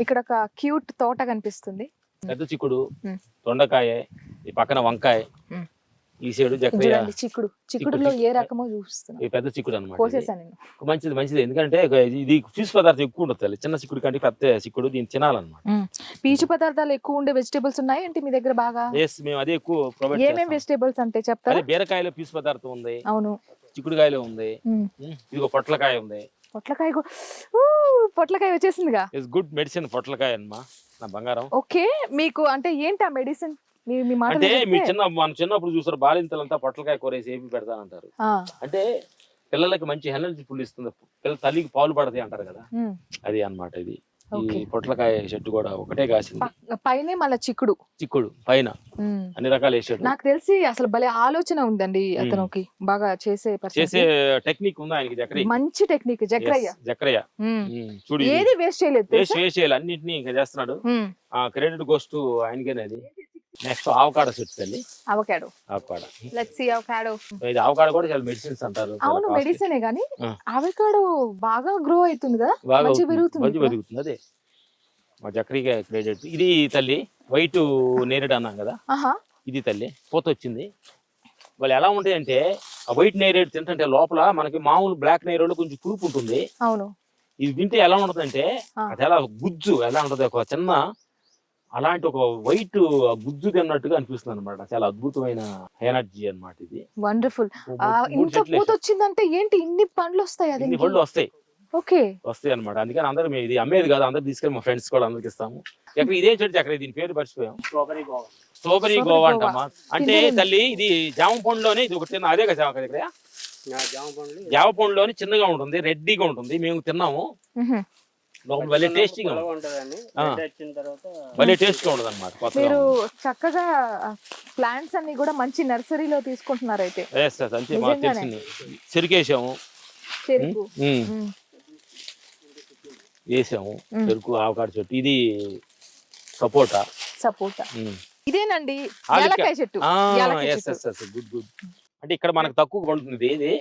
ఇక్కడ ఒక క్యూట్ తోట కనిపిస్తుంది. పెద్ద చిక్కుడు. దొండకాయ ఈ పక్కన వంకాయ. ఈ సైడు ఇది చూడండి చిక్కుడు. చిక్కుడులో ఏ రకమో ఈ పెద్ద చిక్కుడు అనమాట కోసేసాను మంచిది మంచిది. ఎందుకంటే ఇది- ఇది పీసు పదార్థం ఎక్కువ ఉంటుంది తల్లి. చిన్న చిక్కుడు కంటే పెద్ద చిక్కుడు దీన్ని తినాలన్నమాట. పీచు పదార్థాలు ఎక్కువ ఉండే వెజిటేబల్స్ ఉన్నాయి ఏంటి మీ దగ్గర బాగా? ఎస్ మేము అదే ఎక్కువ ప్రొవైడ్ ఏమేం చేస్తాం. వెజిటేబల్స్ అంటే చెప్తారా? బీరకాయలో పీసు పదార్థం ఉంది. అవును. చిక్కుడుకాయలో ఉంది. ఇదిగో పొట్లకాయ ఉంది. పొట్లకాయ పొట్లకాయ వచ్చేసిందిగా. ఇట్స్ గుడ్ మెడిసిన్ పొట్లకాయ అమ్మా నా బంగారం. ఓకే మీకు అంటే ఏంటి ఆ మెడిసిన్ అంటే మీ చిన్న మన చిన్నప్పుడు చూసారు బాలింతలంతా పొట్లకాయ కూరేసి ఏమి పెడతానంటారు. అంటే పిల్లలకి మంచి ఎనర్జీ ఫుల్ ఇస్తుంది. పిల్లల తల్లికి పాలు పడతాయి అంటారు కదా. అది అన్నమాట ఇది. ఈ. పొట్లకాయ చెట్టు కూడా ఒకటే కాసింది పైనే మళ్ళీ చిక్కుడు చిక్కుడు పైన. అన్ని రకాలు వేసాడు నాకు తెలిసి అసలు భలే ఆలోచన ఉందండి అతనికి బాగా చేసే చేసే. టెక్నిక్ ఉంది ఆయనకి జక్రయ్య మంచి టెక్నిక్ జక్రయ్య జక్రయ్య చూడు. ఏది వేస్ట్ చేయలేదు వేస్ట్ తెలుసా? వేసేయాలి అన్నింటినీ ఇంకా చేస్తున్నాడు. ఆ క్రెడిట్ గోస్ట్ ఆయనకేనే అది నెక్స్ట్ ఆవకాడ చెట్టు తల్లి avocado. Avocado. Let's see avocado ఇది ఆవకాడ కూడా చాలా మెడిసిన్స్ అంటారు. అవును. మెడిసినే గానీ. అవకాడో బాగా గ్రో అవుతుంది కదా? అవుతుంది. పెరుగుతుంది మంచి? పెరుగుతుంది అదే. మా జక్రీగా క్రెడిట్ ఇది తల్లి వైట్ నేరేడు అన్నాం కదా? ఇది తల్లి పూత వచ్చింది. వాళ్ళు ఎలా ఉంటాయంటే ఆ వైట్ నేరేడు తింటుంటే లోపల మనకి మామూలు బ్లాక్ నేరేడు కొంచెం పురుపు ఉంటుంది. అవును. ఇది తింటే ఎలా ఉంటుందంటే. అది ఎలా గుజ్జు ఎలా ఉంటుంది ఒక చిన్న అలాంటి ఒక వైట్ గుజ్జు తిన్నట్టుగా అనిపిస్తుంది అనమాట చాలా అద్భుతమైన ఎనర్జీ అన్నమాట ఇది. వండర్ఫుల్. ఇంత పూత. వచ్చిందంటే ఏంటి? ఇన్ని పండ్లు వస్తాయి అది ఇన్ని పళ్ళు వస్తాయి ఓకే. వస్తాయి అనమాట అందుకని అందరూ మేము ఇది అమ్మేది కాదు. అందరు తీసుకెళ్ళి మా ఫ్రెండ్స్ కూడా అందరికి ఇస్తాము. ఎక్కడ ఇదే చెట్టు అక్కడ దీని పేరు మర్చిపోయాం. Strawberry guava. Strawberry guava. అంటమ్మా. అంటే. తల్లి ఇది జామ పండులోని ఇది ఒకటి తిన్న అదే కదా జామ ఇక్కడ? జామ పండ్లు. జామ పండులోని చిన్నగా ఉంటుంది రెడ్డిగా ఉంటుంది. మేము తిన్నాము. లోపల భలే టేస్టీగా టేస్ట్గా ఉంటుంది అనమాట మీరు చక్కగా ప్లాంట్స్ అన్ని కూడా మంచి నర్సరీలో తీసుకుంటున్నారు అయితే అంతే మాకు. తెలిసింది. చెరుకేసాము. వేసాము. చెరుకు ఆవకాడ చెట్టు. ఇది సపోటా. సపోటా. ఇదేనండి? చెట్టు. గుడ్ గుడ్ అంటే ఇక్కడ మనకు తక్కువ పడుతుంది ఇది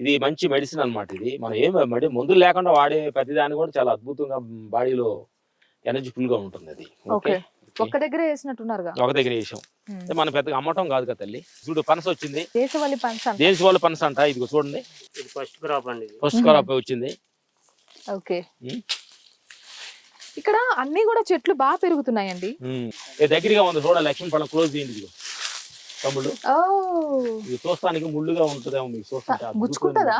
ఇది మంచి మెడిసిన్ అన్నమాట ఇది. మనం ఏం మరి మందులు లేకుండా వాడే ప్రతిదాని కూడా చాలా అద్భుతంగా బాడీలో ఎనర్జీ ఫుల్గా ఉంటుంది అది. ఓకే. ఒక్క దగ్గరే వేసినట్టున్నారుగా ఒక దగ్గర వేసాం మనం పెద్దగా అమ్మటం కాదు కదా తల్లి. చూడు పనస వచ్చింది. దేశవాళి పంచ అంట. దేశ వాళ్ళ పనస అంట. ఇదిగో చూడండి. ఇది ఫస్ట్ క్రాప్ అండి ఇది. ఫస్ట్. క్రాప్ వచ్చింది. ఓకే. ఇక్కడ అన్ని కూడా చెట్లు బాగా పెరుగుతున్నాయండి. ఇది దగ్గరగా ఉంది చూడ లక్ష్మీ పళ్ళం క్లోజ్ చేయండి ఇదిగో. తమ్ముడు? ఇది చూస్తానికి ముళ్ళుగా ఉంటుందేమో మీకు చూస్తుంటే. గుచ్చుకుంటదా?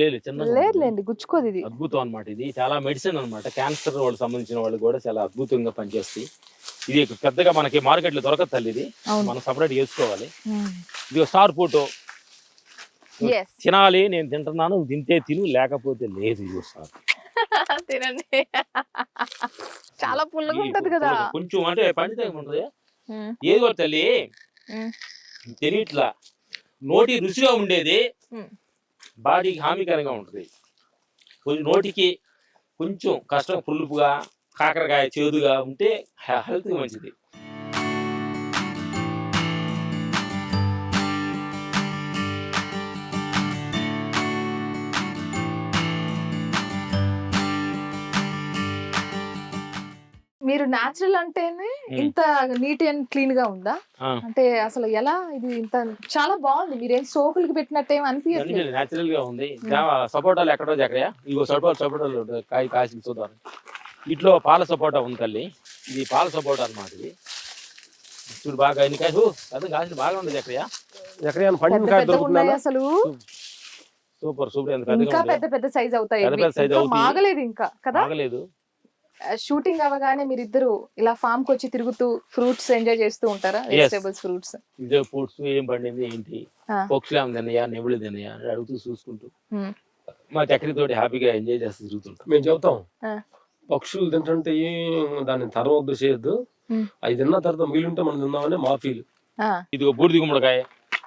లేదు చిన్న లేదులేండి గుచ్చుకోదు ఇది అద్భుతం అన్నమాట ఇది. చాలా మెడిసిన్ అన్నమాట. క్యాన్సర్ వాళ్ళకి సంబంధించిన వాళ్ళు కూడా చాలా అద్భుతంగా పనిచేస్తాయి. ఇది పెద్దగా మనకి మార్కెట్లో దొరకదు తల్లి ఇది. మనం సపరేట్ చేసుకోవాలి ఇది స్టార్ ఫోటో తినాలి నేను తింటున్నాను తింటే తిను లేకపోతే లేదు ఇది స్టార్ తినండి. చాలా పుల్లగా ఉంటది కదా. కొంచెం అంటే పండితే ఉంటుంది. ఏది తల్లి తెలియట్లా. నోటి రుచిగా ఉండేది. బాడీకి హానికరంగా ఉంటుంది. కొంచెం నోటికి కొంచెం కష్టం పులుపుగా కాకరకాయ చేదుగా ఉంటే హెల్త్ మంచిది. మీరు నాచురల్ అంటేనే ఇంత నీట్ అండ్ క్లీన్గా ఉందా. అంటే అసలు ఎలా ఇది ఇంత చాలా బాగుంది. మీరేం సోకులకి పెట్టినట్టు ఏం అనిపించట్లేదు నేచురల్గా ఉంది. సపోటాలు ఎక్కడో జక్కడయా ఇగో సపోటా సపోటాలు. కాయ కాసి చూద్దాం. ఇట్లో పాల సపోటా ఉంది తల్లి. ఇది పాల సపోటా అన్నమాట ఇది. చూడు బాగా ఎన్ని కాయ అది కాసిన బాగా ఉంది జక్కడయా జక్కడయా పండిన కాయ దొరుకుతుందా అసలు. Super super. ఎంత పెద్ద పెద్ద సైజ్ అవుతాయి. మాగలేదు ఇంకా కదా? బాగలేదు షూటింగ్ అవ్వగానే మీరిద్దరు ఇలా ఫామ్కి వచ్చి తిరుగుతూ ఫ్రూట్స్ ఎంజాయ్ చేస్తూ ఉంటారా. వెజిటేబుల్స్ ఫ్రూట్స్ ఇదే ఫ్రూట్స్ ఏం పండింది ఏంటి. పక్షులు ఏం తిన్నాయా నెవులు తిన్నాయా అని అడుగుతూ చూసుకుంటూ. మా చక్కెరతోటి హ్యాపీగా ఎంజాయ్ చేస్తూ తిరుగుతుంటాం. మేము చెబుతాం ఆ. పక్షులు తింటుంటే ఏం దాన్ని తరవద్దు చేయొద్దు. అవి తిన్న తర్వాత మిగిలింటే మనం తిందామని మా ఫీల్ ఇదిగో బూడిది గుమ్మడికాయ.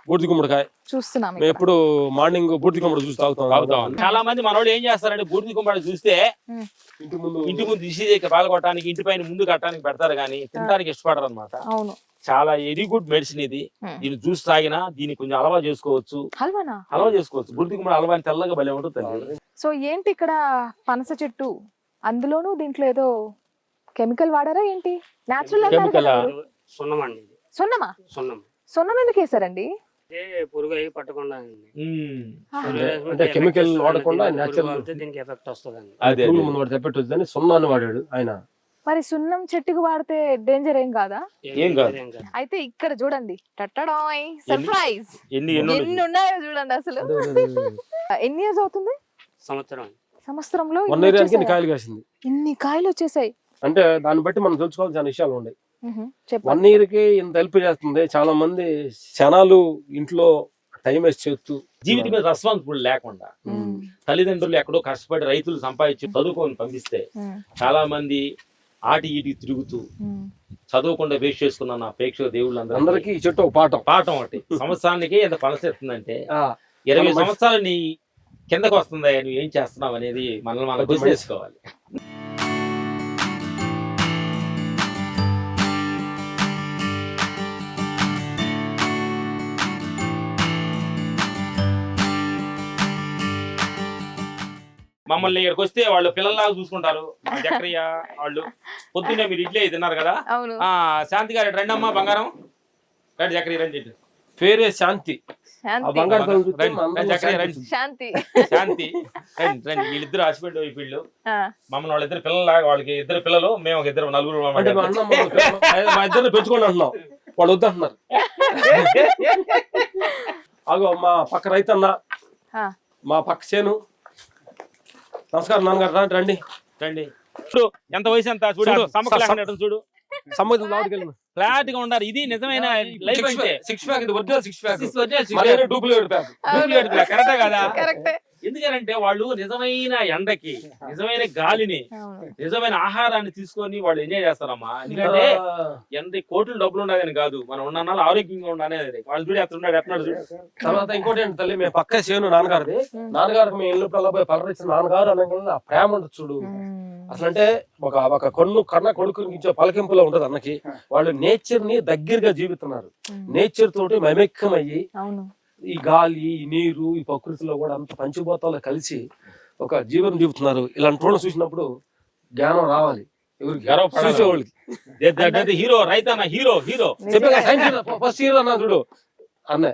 బూడిది గుమ్మడికాయ చూస్తున్నాం మేము ఎప్పుడు మార్నింగ్ బూడిది గుమ్మడి చూసి తాగుతాం. తాగుతాం. చాలా మంది మనోళ్ళు ఏం చేస్తారంటే బూడిది గుమ్మడి చూస్తే ఇంటి ముందు ఇంటి ముందు దిశ పాల్గొట్టడానికి ఇంటి పైన ముందు కట్టడానికి పెడతారు కానీ తినడానికి ఇష్టపడరు అనమాట అవును. చాలా వెరీ గుడ్ మెడిసిన్ ఇది. దీన్ని జ్యూస్ తాగినా దీన్ని కొంచెం అలవా చేసుకోవచ్చు. అలవా చేసుకోవచ్చు. బుడిది గుమ్మడి అలవా తెల్లగా భలే ఉంటుంది సో ఏంటి ఇక్కడ పనస చెట్టు? అందులోనూ దీంట్లో ఏదో కెమికల్ వాడారా ఏంటి? నేచురల్ కెమికల్ సున్నం అండి ఇది. సున్నమా? సున్నం. సున్నం ఎందుకు వేసారండి పురుగు పట్టకుండా అంటే వస్తుందండి. వాడకుండా వాడితే దీనికి ఎఫెక్ట్ వస్తుందండి. అదే ముందు వాడు తెప్పెట్టొచ్చు అని సున్నాన్ని వాడాడు ఆయన. మరి సున్నం చెట్టుకు వాడితే డేంజర్ ఏం కాదా? ఏం కాదు. అయితే ఇక్కడ చూడండి. టట్టడాయ్ సర్ప్రైజ్ ఎన్ని ఎన్ని ఉన్నాయి? చూడండి అసలు. ఎన్ని ఇయర్స్ అవుతుంది? సంవత్సరం. సంవత్సరంలో ఇన్ని కాయలు కాసింది ఇన్ని కాయలు వచ్చేసాయి? అంటే దాన్ని బట్టి మనం తెలుసుకోవాల్సిన విషయాలు ఉన్నాయి వన్ ఇయర్కి ఇంత హెల్ప్ చేస్తుంది. చాలా మంది క్షణాలు ఇంట్లో టైం వేస్ట్ చేస్తూ జీవితం మీద రెస్పాన్సిబుల్ లేకుండా తల్లిదండ్రులు ఎక్కడో కష్టపడి రైతులు సంపాదించి చదువుకొని పంపిస్తే చాలా మంది ఆటి ఈటి తిరుగుతూ. చదవకుండా వేస్ట్ చేసుకున్న నా ప్రేక్షక దేవుళ్ళందరూ అందరికి ఈ చెట్టు ఒక పాఠం. పాఠం ఒకటి. సంవత్సరానికి ఎంత పలసెత్తుందంటే ఆ, ఇరవై సంవత్సరాలు నీ కిందకు వస్తుందా నువ్వు ఏం చేస్తున్నావు అనేది మనల్ని మనం గుర్తు చేసుకోవాలి. మమ్మల్ని ఇక్కడికి వస్తే వాళ్ళు పిల్లల్లాగా చూసుకుంటారు. మా చక్రయ్య వాళ్ళు. పొద్దున్నే మీరు ఇడ్లీ తిన్నారు కదా? అవును. ఆ శాంతి గారు రండి అమ్మా బంగారం. రండి చక్రయ్య రండి. పేరే శాంతి. ఆ శాంతి. శాంతి. రండి. రండి. వీళ్ళిద్దరు హస్బెండ్ వైఫ్ వీళ్ళు. ఆ, మమ్మల్ని వాళ్ళిద్దరు పిల్లలాగా వాళ్ళకి ఇద్దరు పిల్లలు మేము ఒక ఇద్దరు నలుగురు అంటే మా ఇద్దరు పెంచుకోండి అంటున్నాం. వాళ్ళు వద్దంటున్నారు. అగో మా పక్క రైతన్న ఆ. మా పక్క చేను. నమస్కారం నాన్నగారు. రండి రండి. రండి. చూడు ఎంత వయసు ఎంత? చూడు చూడు, సమ్మక్క స- లేకుండా చూడు. లోపలికి వెళ్ళిన ఫ్లాట్గా ఉండాలి. ఇది నిజమైన? లైఫ్ అంటే. సిక్స్ ప్యాక్ ఇది original six pack. Duplicate pack. Duplicate black, కరెక్టే కదా? కరెక్టే ఎందుకంటే వాళ్ళు నిజమైన ఎండకి నిజమైన గాలిని నిజమైన ఆహారాన్ని తీసుకొని వాళ్ళు ఎంజాయ్ చేస్తారమ్మా. ఎందుకంటే ఎంత కోట్లు డబ్బులు ఉండదని కాదు. మనం ఉన్న ఆరోగ్యంగా ఉండాలి వాళ్ళు చూడు ఎత్తున్నాడు ఎత్తున్నాడు చూడు. తర్వాత ఇంకోటి ఏంటి తల్లి మేము పక్క చేను నాన్నగారిది. నాన్నగారు మేము ఇల్లు పిల్ల పోయి పలకరించిన నాన్నగారు అనగానే ఆ ప్రేమ ఉంటుంది చూడు. మ్, అసలు అంటే ఒక ఒక కన్ను కన్న కొడుకుని ఇచ్చే పలకింపులో ఉంటది అన్నకి. వాళ్ళు నేచర్ని దగ్గరగా జీవిస్తున్నారు. మ్. నేచర్ తోటి మమేకమయ్యి అవును. ఈ గాలి ఈ నీరు ఈ ప్రకృతిలో కూడా అంత పంచభూతాలు కలిసి ఒక జీవనం జీవిస్తున్నారు ఇలాంటి వాళ్ళని చూసినప్పుడు జ్ఞానం రావాలి. ఎవరికి? హీరో రైతన్న హీరో హీరో. చెప్పగా ఫస్ట్ హీరో అన్న చూడు. అన్న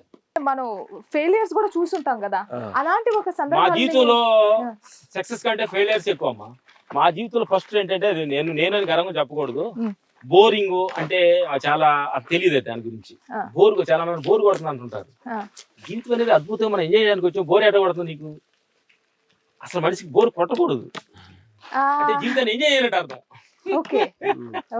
మనం ఫెయిలియర్స్ కూడా చూసుంటాం కదా. అలాంటి ఒక మా సందర్భం జీవితంలో సక్సెస్ కంటే ఫెయిలియర్స్ ఎక్కువ అమ్మా మా జీవితంలో ఫస్ట్ ఏంటంటే నేను నేను గర్వంగా చెప్పకూడదు. బోరింగ్ అంటే చాలా అది తెలియదు దాని గురించి. బోర్ చాలా మంది బోర్ కొడుతుంది అంటుంటారు. ఆ. జీవితం అనేది అద్భుతంగా మనం ఎంజాయ్ చేయడానికి వచ్చాం. బోర్ ఎట కొడుతుంది నీకు? అసలు మనిషికి బోర్ కొట్టకూడదు. అంటే జీవితాన్ని ఎంజాయ్ చేయనట్టు అర్థం. ఓకే.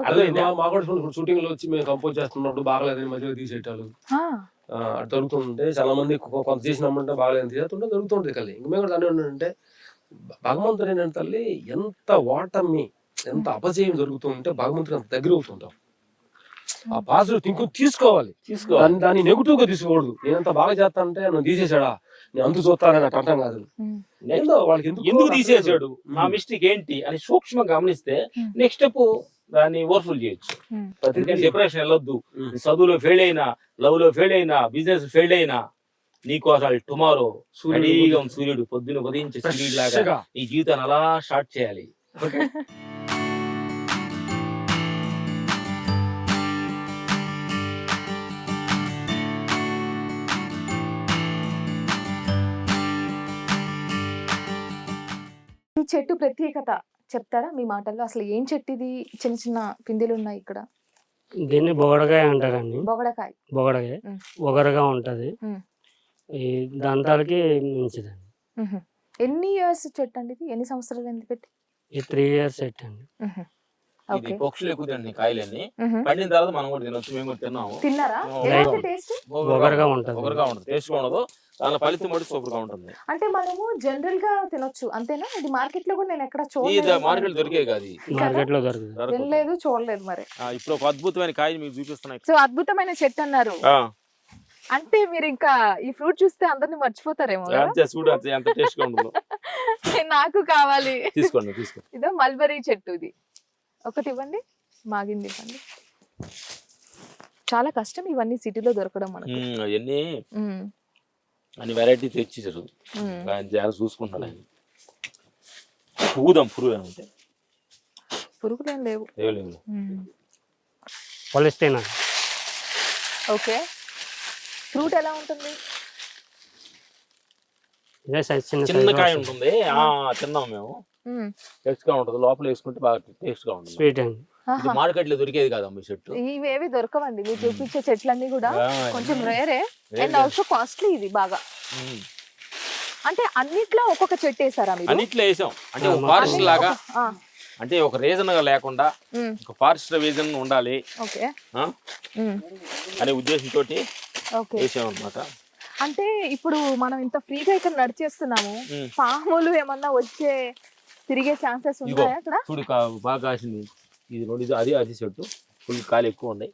అదే మా- కూడా షూటింగ్లో వచ్చి మేము కంపోజ్ చేస్తున్నప్పుడు బాగలేదని మధ్యలో తీసేటాలు. ఆ, అటు జరుగుతుంటే చాలా మంది కొంత చేసినామంటే బాగలేదు చేస్తుంటే జరుగుతుంటది కలి ఇంక మేము కూడా దాని ఏంటంటే భగవంతుడు ఏంటంటే తల్లి ఎంత ఓటమి ఎంత అపజయం జరుగుతుంటే భగవంతుడు అంత దగ్గర అవుతుంటాం ఆ పాజిటివ్ థింకింగ్ తీసుకోవాలి. తీసుకో దాన్ని నెగిటివ్గా తీసుకోకూడదు. నేను ఎంత బాగా చేస్తానంటే నన్ను తీసేసాడా నేను అంతు చూస్తానని అట్ట అంటాం కాదు. ఏందో వాళ్ళకి ఎందుకు ఎందుకు తీసేసాడు. నా మిస్టేక్ ఏంటి అని సూక్ష్మంగా గమనిస్తే. నెక్స్ట్ స్టెప్ దాన్ని ఓవర్ఫుల్ చేయొచ్చు. ఎందుకంటే డిప్రెషన్ వెళ్ళొద్దు. చదువులో ఫెయిల్ అయినా లవ్లో ఫెయిల్ అయినా బిజినెస్ ఫెయిల్ అయినా నీకు అసలు టుమారో సూర్యుడు రెడీగా ఉంది సూర్యుడు పొద్దున ఉదయించే సూర్యుడు లాగా. ఈ జీవితాన్ని అలా స్టార్ట్ చేయాలి. ఈ చెట్టు ప్రత్యేకత చెప్తారా? మీ మాటల్లో అసలు ఏం చెట్టు ఇది చిన్న చిన్న పిందెలు ఉన్నాయి ఇక్కడ. దీన్ని బొగడకాయ అంటారండి. బొగడకాయ. బొగడకాయ. ఉమ్. ఒగరగా ఉంటది. ఈ దంతాలకి మంచిదండి. ఎన్ని ఇయర్స్ చెట్టు అండి ఇది? ఎన్ని సంవత్సరాలు ఎందుకు పెట్టి? ఈ త్రీ ఇయర్స్ సెట్ అండి. ఇది ఓకే. పక్షులు ఎక్కువ తింటాయి కాయలన్నీ. పండిన తర్వాత మనం కూడా తినొచ్చు మేము కూడా తిన్నాము. తిన్నారా? ఒగరగా ఉంటది. ఒకరుగా ఉంటుంది. టేస్ట్గా ఉండదు. దాని ఫలితం కూడా సూపర్గా ఉంటుంది. అంటే మనము జనరల్గా తినొచ్చు అంతేనా? ఇది మార్కెట్లో కూడా నేను ఎక్కడ చూడలేదు. మార్కెట్ దొరికే కాదు. మార్కెట్లో దొరకదు. చూడలేదు మరి. ఆ, ఇప్పుడు ఒక అద్భుతమైన కాయ మీకు చూపిస్తున్నాయి. సో అద్భుతమైన చెట్టు అన్నారు. ఆ, అంటే మీరు ఇంకా ఈ ఫ్రూట్ చూస్తే అందరిని మర్చిపోతారేమో చూడు అంతే ఎంత టేస్ట్గా ఉంటుందో. నాకు కావాలి. తీసుకోండి తీసుకోండి. ఇదో మల్బరీ చెట్టు ఇది ఒకటి ఇవ్వండి. మాగింది ఇవ్వండి. చాలా కష్టం ఇవన్నీ సిటీలో దొరకడం మనకు. అవన్నీ అన్ని వెరైటీ తెచ్చేసారు జాగ్రత్త చూసుకుంటున్నాడు ఆయన. పూదం పురుగు అని ఉంటే. పురుగులు ఏం లేవు. లేవు లేవు ఓకే. ఫ్రూట్ ఎలా ఉంటుంది? ఇదే సైజ్ చిన్న చిన్న కాయ. ఉంటుంది. ఆ తిన్నాం మేము. టేస్ట్గా ఉంటుంది. లోపల వేసుకుంటే బాగా టేస్ట్గా ఉంటుంది. స్వీట్ అండి. ఇది. మార్కెట్లో దొరికేది కాదమ్మా ఈ చెట్టు. ఇవేవి దొరకవండి. మీరు చూపించే చెట్లన్నీ కూడా కొంచెం రేరే అండ్. ఆల్సో కాస్ట్లీ ఇది బాగా. అంటే అన్నిట్లో ఒక్కొక్క చెట్టు వేసారా మీరు? అన్నిట్లో వేసాం. అంటే ఒక ఫారెస్ట్ లాగా. అంటే ఒక రీజన్గా లేకుండా. ఒక ఫారెస్ట్ రీజన్ ఉండాలి. ఓకే. అనే ఉద్దేశంతో ఓకే. వేసాం అనమాట అంటే ఇప్పుడు మనం ఇంత ఫ్రీగా ఇక్కడ నడిచేస్తున్నాము. పాములు ఏమన్నా వచ్చే తిరిగే ఛాన్సెస్ ఉన్నాయా అక్కడ చూడు బాగా కాసింది. ఇది రెండు ఇది అది అది చెట్టు. ఫుల్ కాలు ఎక్కువ ఉన్నాయి.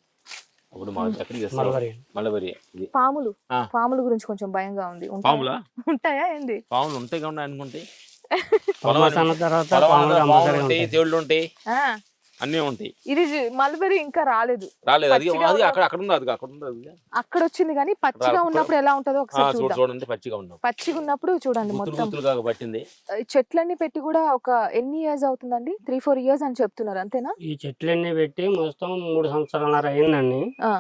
అప్పుడు మా ఎక్కడికి మల్బరీ. పాములు. ఆ. పాముల గురించి కొంచెం భయంగా ఉంది. ఉంటాయా? పాములా? ఉంటాయా? ఏంది? పాములు ఉంటాయి కాబట్టి అనుకుంటే. తర్వాత పాములు ఉంటాయి అన్నీ ఉంటాయి. ఇది మల్బెరీ ఇంకా రాలేదు. రాలేదు. అది అక్కడ అక్కడ ఉంది అది అక్కడ ఉంది అది. అక్కడ వచ్చింది కానీ పచ్చిగా ఉన్నప్పుడు ఎలా ఉంటుందో ఒకసారి చూడు చూద్దాం. చూడండి పచ్చిగా ఉన్నాం. పచ్చిగా ఉన్నప్పుడు చూడండి మొత్తం. పట్టింది. ఈ చెట్లన్నీ పెట్టి కూడా ఒక ఎన్ని ఇయర్స్ అవుతుందండి? త్రీ ఫోర్ ఇయర్స్ అని చెప్తున్నారు అంతేనా? ఈ చెట్లన్నీ పెట్టి మొత్తం మూడు సంవత్సరాలన్నర అయిందండి. ఆ,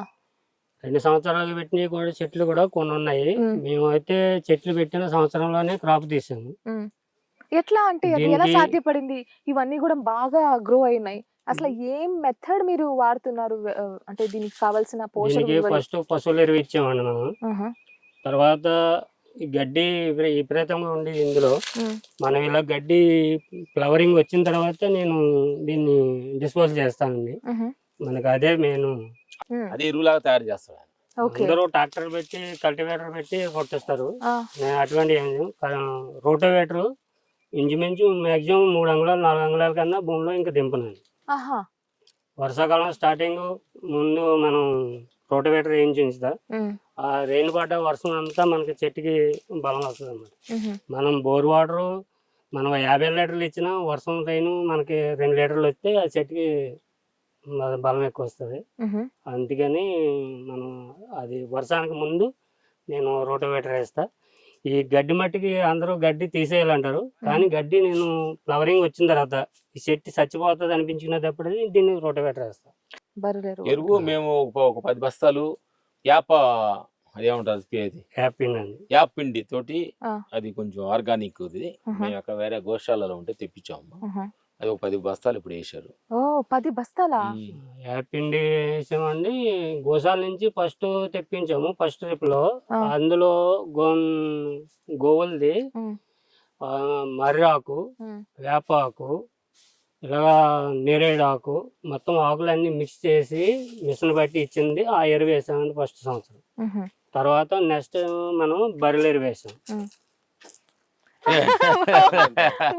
రెండు సంవత్సరాలు పెట్టినవి కూడా చెట్లు కూడా కొన్ని ఉన్నాయి. మ్. మేము అయితే చెట్లు పెట్టిన సంవత్సరంలోనే క్రాప్ తీసాము. ఎట్లా అంటే ఎలా సాధ్యపడింది? ఇవన్నీ కూడా బాగా గ్రో అయినాయి. అసలు ఏం మెథడ్ మీరు వాడుతున్నారు అంటే దీనికి కావాల్సిన పోషక ఫస్ట్ పశువులు ఎరువు ఇచ్చామండి మనం. తర్వాత ఈ గడ్డి విపరీ- విపరీతంగా ఉండి ఇందులో. మనం ఇలా గడ్డి ఫ్లవరింగ్ వచ్చిన తర్వాత నేను దీన్ని డిస్పోజ్ చేస్తానండి. మనకు అదే ఉమ్. అదే ఎరువులాగా తయారు. ఓకే అందరూ ట్రాక్టర్ పెట్టి కల్టివేటర్ పెట్టి కొట్టిస్తారు నేను అటువంటి రోటోవేటర్ ఇంచుమించు మాక్సిమం మూడు అంగుళాలు నాలుగు అంగుళాల కన్నా భూమిలో ఇంకా దింపనండి వర్షాకాలం స్టార్టింగ్ ముందు మనం రోటోవేటర్ వేయించి ఉంచుతా ఉమ్. ఆ రెయిన్ పడ్డ వర్షం అంతా మనకి చెట్టుకి బలం వస్తుంది అన్నమాట. మనం బోర్ వాటర్ మనం యాభై లీటర్లు ఇచ్చినా వర్షం రెయిన్ మనకి రెండు లీటర్లు వస్తే ఆ చెట్టుకి బలం ఎక్కువ వస్తుంది. అందుకని మనం అది వర్షానికి ముందు నేను రోటోవేటర్ వేస్తా ఈ గడ్డి మట్టికి అందరూ గడ్డి తీసేయాలంటారు. కానీ గడ్డి నేను ఫ్లవరింగ్ వచ్చిన తర్వాత ఈ చెట్టు చచ్చిపోతుంది అనిపించినప్పుడు దీన్ని రోటోవేటర్ వేస్తా ఎరువు మేము ఒక పది బస్తాలు యాప అదేమంటారు అండి. యాప్ పిండి తోటి. అది కొంచెం ఆర్గానిక్ ఇది. మేము. అక్కడ వేరే గోశాలలో ఉంటే తెప్పించాము. అది ఒక పది బస్తాలు ఇప్పుడు వేసారు ఓ పది బస్తాలా. యాపిండి వేసామండి గోశాల నుంచి ఫస్ట్ తెప్పించాము ఫస్ట్ ట్రిప్లో. అందులో గో గోవులది ఉమ్. ఆ, మర్రి ఆకు ఉమ్. వేప ఆకు ఇలాగా నేరేడు ఆకు మొత్తం ఆకులన్నీ మిక్స్ చేసి మిషన్ బట్టి ఇచ్చింది ఆ ఎరువు వేసామండి ఫస్ట్ సంవత్సరం. తర్వాత నెక్స్ట్ మనం బర్రెలు ఎరువు వేసాం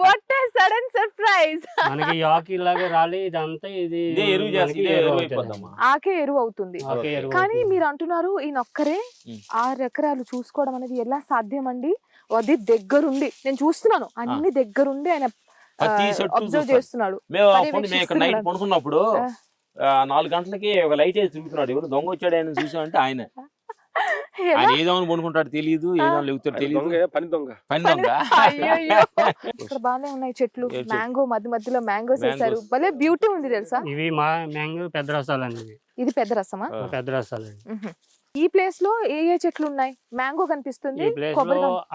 వాట్ సడన్ సర్ప్రైజ్ మనకి ఈ ఆకు ఇలాగే రాలి ఇదంతా ఇది ఇదే ఎరువు చేస్తే. అయిపోద్దమ్మా ఆకే ఎరువు అవుతుంది ఆకే ఎరువు కానీ. మీరు అంటున్నారు ఈయన ఒక్కరే ఉమ్. ఆరు ఎకరాలు చూసుకోవడం అనేది ఎలా సాధ్యం అండి అది దగ్గరుండి నేను చూస్తున్నాను అన్ని దగ్గరుండి ఆయన అబ్జర్వ్. చేస్తున్నాడు మేము అప్పుడు మేము ఇక్కడ నైట్. పడుకున్నప్పుడు నాలుగు గంటలకి ఒక లైట్ వేసి తిరుగుతున్నాడు ఎవరు దొంగ వచ్చాడు ఆయన చూసామంటే ఆయన? ఆయన ఏదో అని పడుకుంటాడు తెలియదు ఏదో లేగుతాడు తెలియదు దొంగ పని దొంగ. పని దొంగ. ఇక్కడ బాగానే ఉన్నాయి చెట్లు? మ్యాంగో మధ్య మధ్యలో మ్యాంగోస్. వేసారు. భలే బ్యూటీ ఉంది తెలుసా? ఇవి మా మ్యాంగో పెద్ద రసాలండి ఇవి. ఇది పెద్ద రసమా. పెద్ద రసాలండి. ఈ ప్లేస్లో ఏ ఏ చెట్లు ఉన్నాయి? మ్యాంగో కనిపిస్తుంది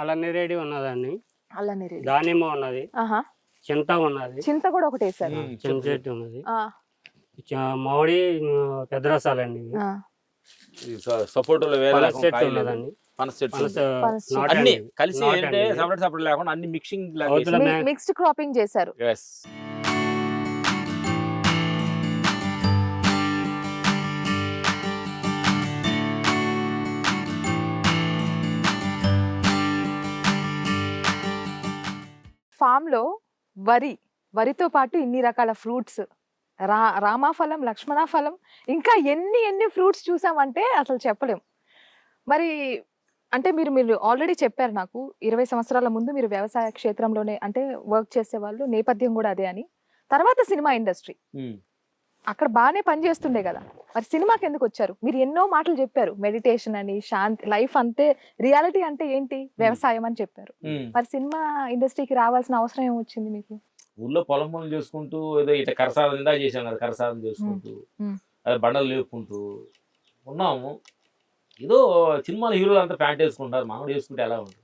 అలనేరేడి ఉన్నదండి. అల్లనేరే దానిమ్మ ఉన్నది. ఆహా. చింత ఉన్నది. చింత కూడా ఒకటి వేసారు చింత. చెట్టు ఉన్నది. మామిడి పెద్ద రసాలండి ఇవి. ఆ. ఈ స- సపోటాలో వేరే ఉన్నదండి పనస అన్ని. కలిసి ఏంటంటే. సపరేట్ సపరేట్ లేకుండా అన్ని మిక్సింగ్ మిక్స్డ్ క్రాపింగ్ చేశారు ఫామ్లో వరి వరితో పాటు ఇన్ని రకాల ఫ్రూట్స్ రా రామాఫలం లక్ష్మణాఫలం ఇంకా ఎన్ని ఎన్ని ఫ్రూట్స్ చూసామంటే అసలు చెప్పలేం. మరి అంటే మీరు మీరు ఆల్రెడీ చెప్పారు నాకు ఇరవై సంవత్సరాల ముందు మీరు వ్యవసాయ క్షేత్రంలోనే అంటే వర్క్ చేసేవాళ్ళు నేపథ్యం కూడా అదే అని. తర్వాత సినిమా ఇండస్ట్రీ. అక్కడ బాగానే పనిచేస్తుండే కదా. మరి సినిమాకి ఎందుకు వచ్చారు? మీరు ఎన్నో మాటలు చెప్పారు. మెడిటేషన్ అని శాంతి లైఫ్ అంతే రియాలిటీ అంటే ఏంటి? వ్యవసాయం అని చెప్పారు. మరి సినిమా ఇండస్ట్రీకి రావాల్సిన అవసరం ఏమొచ్చింది మీకు? ఊర్లో పొలం పనులు చేసుకుంటూ ఏదో ఇట్లా కరసాదం ఇందా చేసాం కదా కరసాదం చేసుకుంటూ. అదే బండలు లేపుకుంటూ ఉన్నాము. ఏదో సినిమాల హీరోలు అంతా ప్యాంట్ వేసుకుంటారు మామిడి వేసుకుంటే ఎలా ఉంటుంది.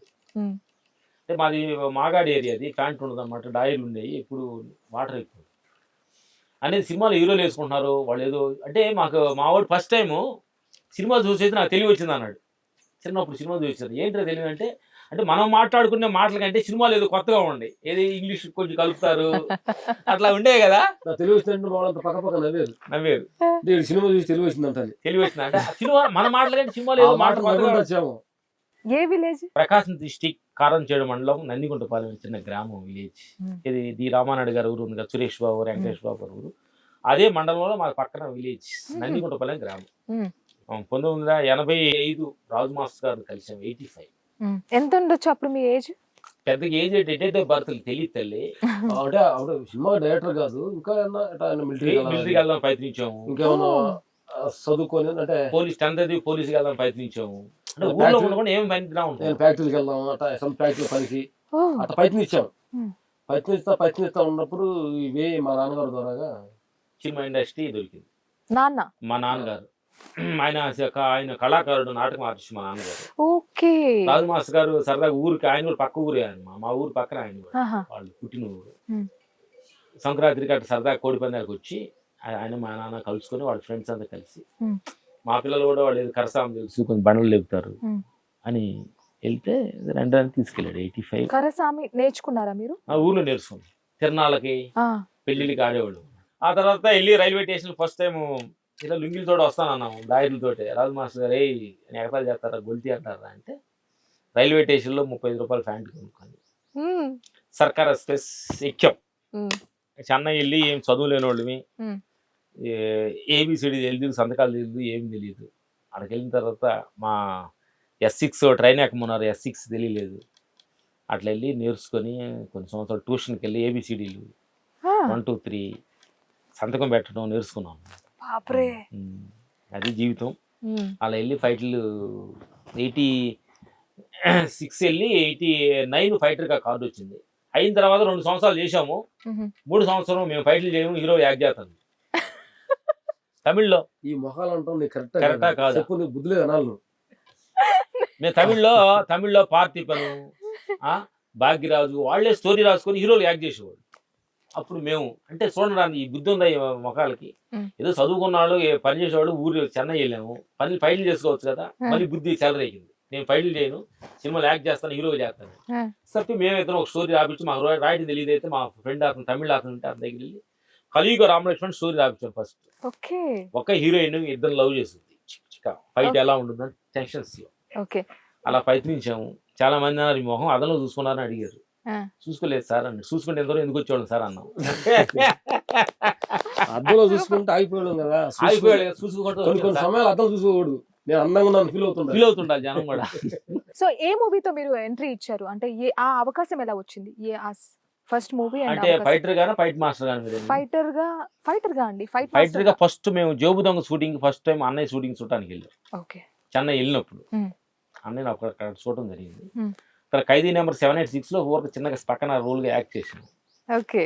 అంటే మాది మాగాడి ఏరియా అది ప్యాంట్ ఉండదు అనమాట డైర్లు ఉండేవి ఇప్పుడు వాటర్ ఎక్కువ. అనేది సినిమాలు హీరోలు వేసుకుంటున్నారు వాళ్ళు ఏదో అంటే మాకు మా వాడు ఫస్ట్ టైము సినిమా చూసేది నాకు తెలివి వచ్చింది అన్నాడు. చిన్నప్పుడు సినిమా చూసారు ఏంటో తెలివి అంటే అంటే మనం మాట్లాడుకునే మాటల కంటే సినిమాలు ఏదో కొత్తగా ఉండే ఏది ఇంగ్లీష్ కొంచెం కలుపుతారు. అట్లా ఉండే కదా? వాళ్ళంతా పక్క పక్క నవ్వేరు. నవ్వేరు సినిమా చూసి తెలివి వచ్చిందంట తెలివి వచ్చింది అంటే సినిమా మన మాటల కంటే సినిమాలు ఏదో మాట కొత్తగా వచ్చాము. ఏ విలేజ్? ప్రకాశం డిస్టిక్ కారంచేడు మండలం నందిగుంటపాలెం చిన్న గ్రామం విలేజ్. ఇది ది రామానాయుడు గారి ఊరు ఉంది కదా సురేష్ బాబు వెంకటేష్ బాబు ఊరు. అదే మండలంలో మా పక్కన విలేజ్. నందిగుంటపాలెం గ్రామం. పంతొమ్మిది వందల ఎనభై ఐదు రాజు మాస్టర్ గారు కలిసాం ఎయిటీ ఫైవ్. ఎంత ఉండొచ్చు అప్పుడు మీ ఏజ్? పెద్దగా ఏజ్ ఎటైతే బర్త్లు తెలియదు తల్లి. అంటే ఆవిడ సినిమా డైరెక్టర్ కాదు. ఇంకా మిలిటరీ మిలిటరీకి వెళ్దాం ప్రయత్నించాము. ఇంకేమన్నా చదువుకొని అంటే పోలీస్ టెన్త్ అది పోలీస్కి వెళ్దాం ప్రయత్నించాము. అంటే ఫ్యాక్టరీ- ఉండకుండా ఏం పనికిరా ఫ్యాక్టరీకి వెళ్దాం అట్లా సమ్ ఫ్యాక్టరీ పనికి. అట్లా ప్రయత్నించాం. Hmm. ప్రయత్నిస్తా ప్రయత్నిస్తా ఉన్నప్పుడు ఇవే మా నాన్నగారు ద్వారాగా సినిమా ఇండస్ట్రీ దొరికింది. నాన్న? మా నాన్నగారు. ఆయన ఆయన కళాకారుడు నాటకం ఆర్టిస్ట్ మా నాన్నగారు. ఓకే. రాజు మాస్టర్ గారు సరదాగా ఊరికి ఆయన కూడా పక్క ఊరే ఆయన. మా- ఊరు పక్కన ఆయన. వాళ్ళు పుట్టిన ఊరు. సంక్రాంతికి అట్లా సరదా కోడి పందాలకు వచ్చి ఆయన మా నాన్న కలుసుకొని వాళ్ళ ఫ్రెండ్స్ అంతా కలిసి. మా పిల్లలు కూడా వాళ్ళు ఏదో కరసాం తెలుసు కొంచెం బండలు లేపుతారు. అని వెళ్తే రెండని తీసుకెళ్ళాడు ఎయిటీ ఫైవ్. కరసామి నేర్చుకున్నారా మీరు? ఆ ఊర్లో నేర్చుకున్నాం. తిరణాలకి ఆ. పెళ్ళిళ్ళకి ఆడేవాళ్ళు. ఆ తర్వాత వెళ్ళి రైల్వే స్టేషన్ ఫస్ట్ టైం ఇలా లుంగిలతో వస్తానన్నాము దాయిలతోటి రాజు మాస్టర్ గారు ఏ ఎగతాలు చేస్తారా గొల్తి అంటారా? అంటే రైల్వే స్టేషన్లో ముప్పై ఐదు రూపాయలు ప్యాంట్ కొనుక్కొని మ్మ్. సర్కార్ ఎక్స్ప్రెస్ ఎక్కాం. చెన్నై వెళ్ళి ఏం చదువు లేని వాళ్ళమి. ఏబిసిడి తెలియదు సంతకాలు తెలియదు ఏం తెలియదు అక్కడికి వెళ్ళిన తర్వాత మా ఎస్ సిక్స్ ట్రైన్ ఎక్కమన్నారు ఎస్ సిక్స్ తెలియలేదు. అట్లా వెళ్ళి నేర్చుకొని కొన్ని సంవత్సరాలు ట్యూషన్కి వెళ్ళి ఏబిసిడీలు వన్ టూ త్రీ సంతకం పెట్టడం నేర్చుకున్నాం. బాప్రే ఉమ్, అది జీవితం. అలా వెళ్ళి ఫైట్లు ఎయిటీ సిక్స్ వెళ్ళి ఎయిటీ నైన్ ఫైటర్గా కార్డు వచ్చింది. అయిన తర్వాత రెండు సంవత్సరాలు చేశాము. మ్మ్. మూడు సంవత్సరం మేము ఫైట్లు చేయము హీరో యాక్ట్ చేస్తాను తమిళ్ళో. ఈ మొహాలు అంటాం కరెక్ట్ కాదా? చెప్పు నీకు బుద్ధి లేదు అనాలి నువ్వు. మేము తమిళ్ళో తమిళ్ళో పార్థిపను ఆ, భాగ్యరాజు వాళ్ళే స్టోరీ రాసుకొని హీరోలు యాక్ట్ చేసేవాడు అప్పుడు మేము అంటే చూడండి ఈ బుద్ధి ఉందా మొఖాలకి. ఏదో చదువుకున్న వాళ్ళు ఏ పని చేసేవాడు ఊరు చెన్నై వెళ్ళాము. పని ఫైట్లు చేసుకోవచ్చు కదా. మళ్ళీ బుద్ధి చెలరేగింది నేను ఫైట్లు చేయను. సినిమాలు యాక్ట్ చేస్తాను హీరో చేస్తాను. సరే మేమిద్దరం ఒక స్టోరీ రాపించి మాకు రా- రాయడం తెలియదు అయితే మా ఫ్రెండ్ అతను తమిళ అతను ఉంటే అతని దగ్గర వెళ్ళి కలియుగ రామలక్ష్మణ్ స్టోరీ రాపించాను ఫస్ట్. ఒక హీరోయిన్ ఇద్దరు లవ్ చేస్తుంది ఫైట్ ఎలా ఉంటుందని టెన్షన్స్లో అలా ప్రయత్నించాము. చాలా మంది అన్నారు ఈ మొహం అదనలో చూసుకున్నారని అడిగారు. చూసుకోలేదు సార్ అన్న చూసుకుంటే ఎంతో ఎందుకు వచ్చేవాళ్ళం సార్ అన్నాం. అద్దంలో చూసుకుంటే ఆగిపోయాడు కదా. ఆగిపోయాడు చూసుకో- చూసుకుంటూ కొన్ని కొన్ని సమయాలు అద్దం చూసుకోకూడదు. నేను అందంగా ఉన్నాను ఫీల్ అవుతుంటా ఫీల్ అవుతుండాలి జనం కూడా. సో ఏ మూవీతో మీరు ఎంట్రీ ఇచ్చారు? అంటే ఏ ఆ అవకాశం ఎలా వచ్చింది? ఏ ఆ ఫస్ట్ మూవీ అంటే ఫైటర్ గానా ఫైట్ మాస్టర్ గానా మీరు? ఫైటర్గా ఫైటర్గా అండి ఫైట్ ఫైటర్గా. ఫస్ట్ మేము Jebu Donga shooting first time అన్నయ్య షూటింగ్ చూడటానికి వెళ్ళాం. ఓకే. చెన్నై వెళ్ళినప్పుడు. అన్నయ్య నాకు అక్కడ చూడటం జరిగింది. ఇక్కడ ఖైదీ నెంబర్ సెవెన్ ఎయిట్ సిక్స్లో ఊరికి చిన్నగా పక్కన రోల్గా యాక్ట్ చేసాను ఓకే.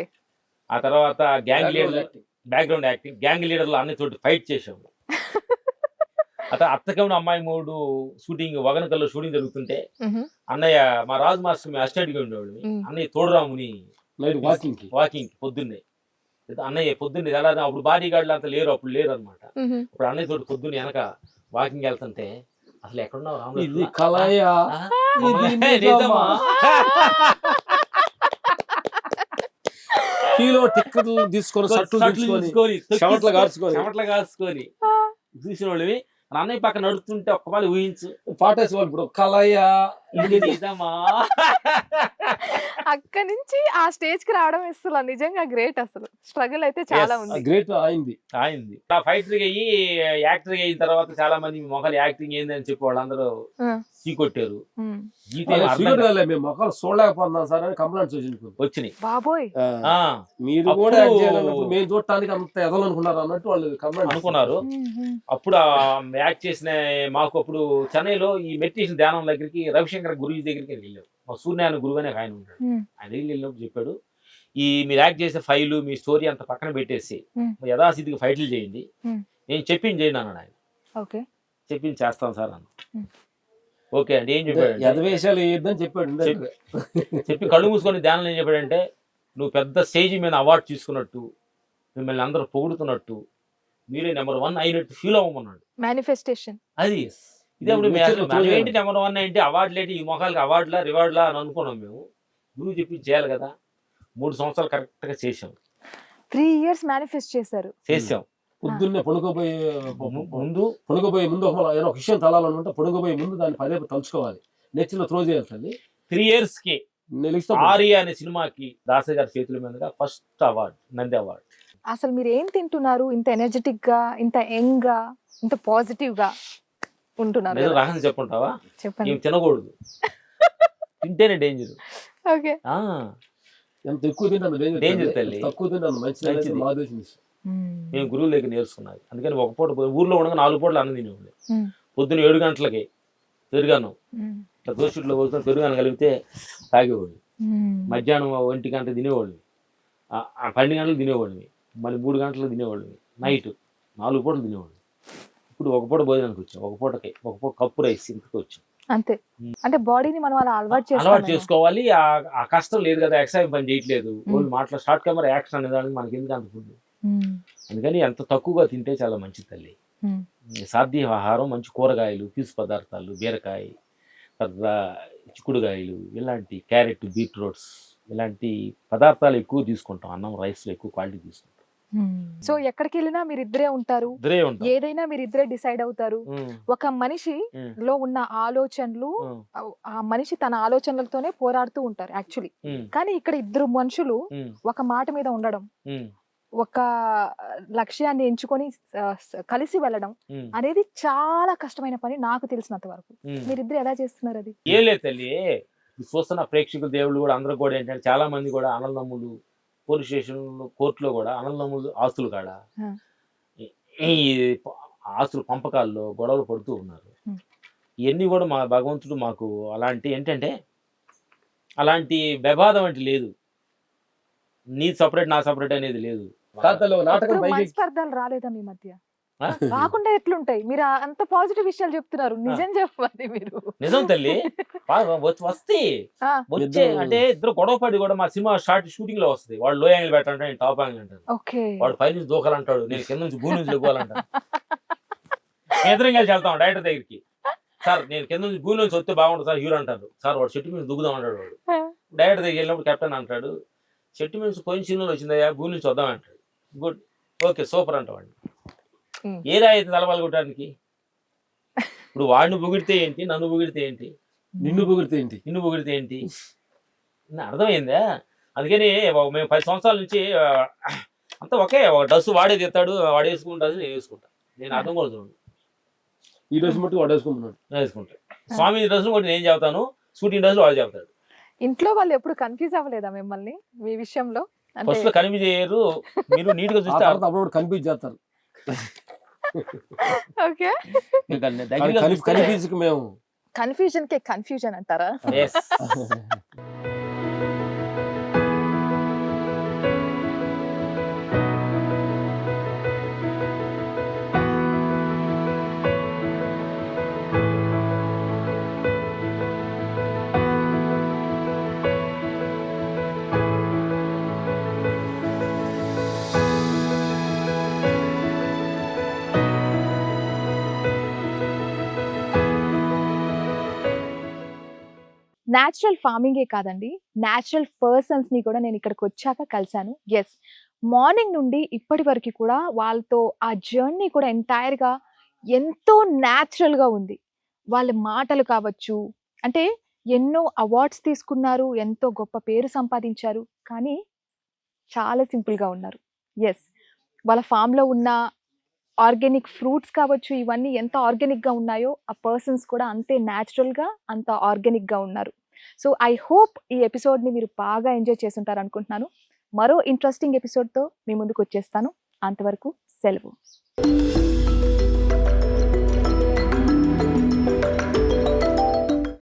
ఆ తర్వాత gang Background leader. Background acting gang లీడర్లు అన్ని తోటి ఫైట్ చేసాము అత అత్తకముడు అమ్మాయి మూడు షూటింగ్ వగనకల్లో షూటింగ్ జరుగుతుంటే అన్నయ్య మా రాజు మాస్టర్ మేము అస్టెంట్గా ఉండేవాడు మ్. అన్నయ్య తోడురాముని నైట్ వాకింగ్ వాకింగ్ పొద్దున్నే. అన్నయ్య పొద్దున్నే ఎలా అప్పుడు బాడీ గార్డులు అంత లేరు అప్పుడు లేరు అనమాట ఇప్పుడు అన్నయ్య తోటి పొద్దున్నే వెనక వాకింగ్ వెళ్తుంటే అసలు ఎక్కడున్నావు? ఇది రాములు కళాయ? ఇది నిజమా? కిలో టిక్కెట్లు తీసుకొని సట్లు తీసుకొని చెమటలు. చెమటలు కాచుకొని చూసిన వాళ్ళవి. అన్నయ్య పక్కన నడుస్తుంటే ఒక్క పాలు ఊహించు. పాటేసి వాళ్ళు ఇప్పుడు కళాయ? ఇది నిజమా? అక్కడి నుంచి ఆ స్టేజ్కి రావడం అసలు నిజంగా గ్రేట్ అసలు స్ట్రగుల్ అయితే చాలా. ఉంది గ్రేట్ అయింది అయింది ఆ ఫైటర్ అయ్యి యాక్టర్ అయిన తర్వాత చాలా మంది మీ మొక్కలు యాక్టింగ్ ఏందని చెప్పి వాళ్ళందరూ ఆ. సీ కొట్టారు ఉమ్. జీవితం ఏం అర్థం సీరియడ్ కాదు. కాలే మేము మొక్కలు చూడలేకపోతున్నాం సార్ అని కంప్లైంట్స్ వచ్చినాయి బాబోయ్ ఆ, మీరు కూడా మేము చూడటానికి అంత ఎదలనుకున్నారు అన్నట్టు వాళ్ళు కంప్లైంట్ అనుకున్నారు. అప్పుడు యాక్ట్ చేసిన మాకు అప్పుడు చెన్నైలో ఈ మెడిటేషన్ ధ్యానం దగ్గరికి రవిశంకర్ గురువు దగ్గరికి వెళ్ళాం మా సూర్యనారాయణ గురువు అనే ఆయన ఉంటాడు. ఆయన దగ్గరికి వెళ్ళినప్పుడు చెప్పాడు ఈ మీరు యాక్ట్ చేసే ఫైలు మీ స్టోరీ అంత పక్కన పెట్టేసి. యథాస్థితికి ఫైట్లు చేయండి. నేను చెప్పింది చేయండి అన్నాడు ఆయన. ఓకే. చెప్పింది చేస్తాం సార్ అన్న. ఓకే అండి ఏం చెప్పాడు వేయొద్దని చెప్పాడు చెప్పి కళ్ళు మూసుకొని ధ్యానం ఏం చెప్పాడంటే నువ్వు పెద్ద స్టేజ్ మీద అవార్డు తీసుకున్నట్టు మిమ్మల్ని అందరూ పొగుడుతున్నట్టు మీరే నెంబర్ వన్ అయినట్టు ఫీల్ అవ్వమన్నాడు. మేనిఫెస్టేషన్ అది ఇదే ఇప్పుడు మనం. ఏంటి నెంబర్ వన్ ఏంటి? అవార్డులు ఏంటి? ఈ మొఖాలకి అవార్డులా రివార్డులా అని అనుకున్నాం మేము. నువ్వు చెప్పి చేయాలి కదా. మూడు సంవత్సరాలు కరెక్ట్గా చేసాం త్రీ ఇయర్స్ మేనిఫెస్ట్ చేశారు. చేసాం పొద్దున్నే పడుకోబోయే ము- ముందు? పడుకోబోయే ముందు ఏదో ఒక విషయం తలాలనుకుంటే పడుకోబోయే ముందు దాన్ని పదే తలుచుకోవాలి. నెక్స్ట్ త్రో చేయాలి తల్లి. త్రీ ఇయర్స్కి నెలిస్తా ఆర్య అనే సినిమాకి దాసరి గారి చేతుల మీదుగా ఫస్ట్ అవార్డు నంది అవార్డు అసలు మీరు ఏం తింటున్నారు? ఇంత ఎనర్జెటిక్గా ఇంత యంగ్గా ఇంత పాజిటివ్గా? ఉంటున్నారు కదా? రహస్యం చెప్పుంటావా చెప్పండి. తినకూడదు. తింటేనే డేంజర్ ఓకే. ఎంత ఎక్కువ తింటాను danger Danger తల్లి. తక్కువ తింటాను మంచిది. మేము. గురువుల దగ్గర నేర్చుకున్నది అందుకని ఒక పూట ఊర్లో ఉండగా నాలుగు పూటలు అన్నం తినేవాళ్ళు. పొద్దున్న ఏడు గంటలకి పెరుగాను ఇట్లా దోషుట్లో పోసుకొని పెరుగాను కలిపితే తాగేవాళ్ళు మధ్యాహ్నం ఒంటి గంట తినేవాళ్ళు ఆ- ఆ పన్నెండు గంటలు తినేవాళ్ళవి మళ్ళీ మూడు గంటలు తినేవాళ్ళవి నైట్ నాలుగు పూటలు తినేవాళ్ళు ఇప్పుడు ఒక పూట భోజనానికి వచ్చాం ఒక పూటకి ఒక పూట కప్పు రైస్ ఇంటికి వచ్చాం. అంతే. అంటే బాడీని మనం అలా అలవాటు అలవాటు చేసుకోవాలి. ఆ- కష్టం లేదు కదా ఎక్సైజ్ పని చేయట్లేదు. వాళ్ళు మాట్లా షార్ట్ కెమెరా యాక్షన్ అనే దానికి మనకి ఎందుకు ఫుడ్? అందుకని ఎంత తక్కువగా తింటే చాలా మంచిది తల్లి. సాధ్య ఆహారం మంచి కూరగాయలు పీసు పదార్థాలు బీరకాయ తర్వాత చిక్కుడుగాయలు ఇలాంటి క్యారెట్ బీట్రూట్స్ ఇలాంటి పదార్థాలు ఎక్కువ తీసుకుంటాం అన్నం రైస్లో ఎక్కువ క్వాలిటీ తీసుకుంటాం. సో ఎక్కడికి వెళ్ళినా మీరు ఇద్దరే ఉంటారు ఏదైనా మీరు ఇద్దరే డిసైడ్ అవుతారు. ఉమ్, ఒక మనిషి ఉమ్, లో ఉన్న ఆలోచనలు ఆ- మనిషి తన ఆలోచనలతోనే పోరాడుతూ ఉంటారు యాక్చువల్లీ. కానీ ఇక్కడ ఇద్దరు మనుషులు ఒక మాట మీద ఉండడం ఒక లక్ష్యాన్ని ఎంచుకొని కలిసి వెళ్ళడం అనేది చాలా కష్టమైన పని నాకు తెలిసినంత వరకు. మీరిద్దరు ఎలా చేస్తున్నారు అది? ఏం లేదు తల్లి. ఈ చూస్తున్న ప్రేక్షకుల దేవుళ్ళు కూడా అందరూ కూడా ఏంటంటే చాలా మంది కూడా అన్నదమ్ములు పోలీస్ స్టేషన్ కోర్టులో కూడా అన్నదమ్ములు ఆస్తులు కాడ. ఈ- ఆస్తులు పంపకాల్లో గొడవలు పడుతూ ఉన్నారు. ఇవన్నీ కూడా మా భగవంతుడు మాకు అలాంటి ఏంటంటే అలాంటి వ్యబాధం అంటే లేదు నీ సపరేట్ నా సపరేట్ అనేది లేదు రాలేదా మీ మధ్య? రాకుండా ఎట్లుంటాయి? మీరు అంత పాజిటివ్ విషయాలు చెప్తున్నారు. నిజం చెప్పాలి మీరు. నిజం తల్లి. వస్తే. వచ్చే అంటే ఇద్దరు గొడవ పడి కూడా మా సినిమా స్టార్ట్ షూటింగ్లో వస్తుంది. వాడు లో యాంగిల్ పెట్టాలంటే నేను టాప్ యాంగిల్ అంటారు ఓకే. వాడు పై నుంచి దూకాలంటాడు. నేను కింద నుంచి భూమి నుంచి ఎదురు కలిసి వెళ్తాం డైరెక్టర్ దగ్గరికి. సార్ నేను కింద నుంచి భూమి నుంచి వస్తే బాగుంటుంది సార్ హీరో అంటారు. సార్ వాడు చెట్టు మీద దుగుదాం అంటాడు వాడు. డైరెక్టర్ దగ్గరికి వెళ్ళినప్పుడు కెప్టెన్ అంటాడు చెట్టు మీద సీన్లో వచ్చిందయ్యా భూమి నుంచి వద్దాం అంటాడు. గుడ్. ఓకే సూపర్ అంటాడు. ఏ రాయితీ తలపాలు కొట్టడానికి ఇప్పుడు వాడిని పొగిడితే ఏంటి నన్ను పొగిడితే ఏంటి? నిన్ను పొగిడితే ఏంటి? నిన్ను పొగిడితే ఏంటి? అర్థమైందా? అందుకని మేము పది సంవత్సరాల నుంచి అంతా ఒకే ఒక డ్రెస్ వాడే తెస్తాడు వాడు వేసుకుంటాడు నేను వేసుకుంటా. నేను అర్థం కూడా చూడండి ఈ రోజు మట్టు వాడేసుకుంటున్నాడు నేను వేసుకుంటా. స్వామి డ్రెస్ కూడా నేను చెబుతాను షూటింగ్ డ్రెస్ వాడు చెబుతాడు. ఇంట్లో వాళ్ళు ఎప్పుడు కన్ఫ్యూజ్ అవ్వలేదా మిమ్మల్ని మీ విషయంలో? అంటే ఫస్ట్లో కనిపి చేయరు మీరు నీట్గా చూస్తే అప్పుడు కనిపించి చేస్తారు. ఓకే కన్ఫ్యూజన్ కే కన్ఫ్యూజన్ అంటారా? న్యాచురల్ ఫార్మింగే కాదండి. న్యాచురల్ పర్సన్స్ని కూడా నేను ఇక్కడికి వచ్చాక కలిశాను. ఎస్ మార్నింగ్ నుండి ఇప్పటి వరకు కూడా వాళ్ళతో ఆ జర్నీ కూడా ఎంటైర్గా ఎంతో న్యాచురల్గా ఉంది. వాళ్ళ మాటలు కావచ్చు అంటే ఎన్నో అవార్డ్స్ తీసుకున్నారు ఎంతో గొప్ప పేరు సంపాదించారు కానీ చాలా సింపుల్గా ఉన్నారు. ఎస్ వాళ్ళ ఫామ్లో ఉన్న ఆర్గానిక్ ఫ్రూట్స్ కావచ్చు ఇవన్నీ ఎంత ఆర్గానిక్గా ఉన్నాయో ఆ పర్సన్స్ కూడా అంతే న్యాచురల్గా అంత ఆర్గానిక్గా ఉన్నారు. సో ఐ హోప్ ఈ ఎపిసోడ్ని మీరు బాగా ఎంజాయ్ చేస్తుంటారు అనుకుంటున్నాను మరో ఇంట్రెస్టింగ్ ఎపిసోడ్తో మీ ముందుకు వచ్చేస్తాను. అంతవరకు సెలవు.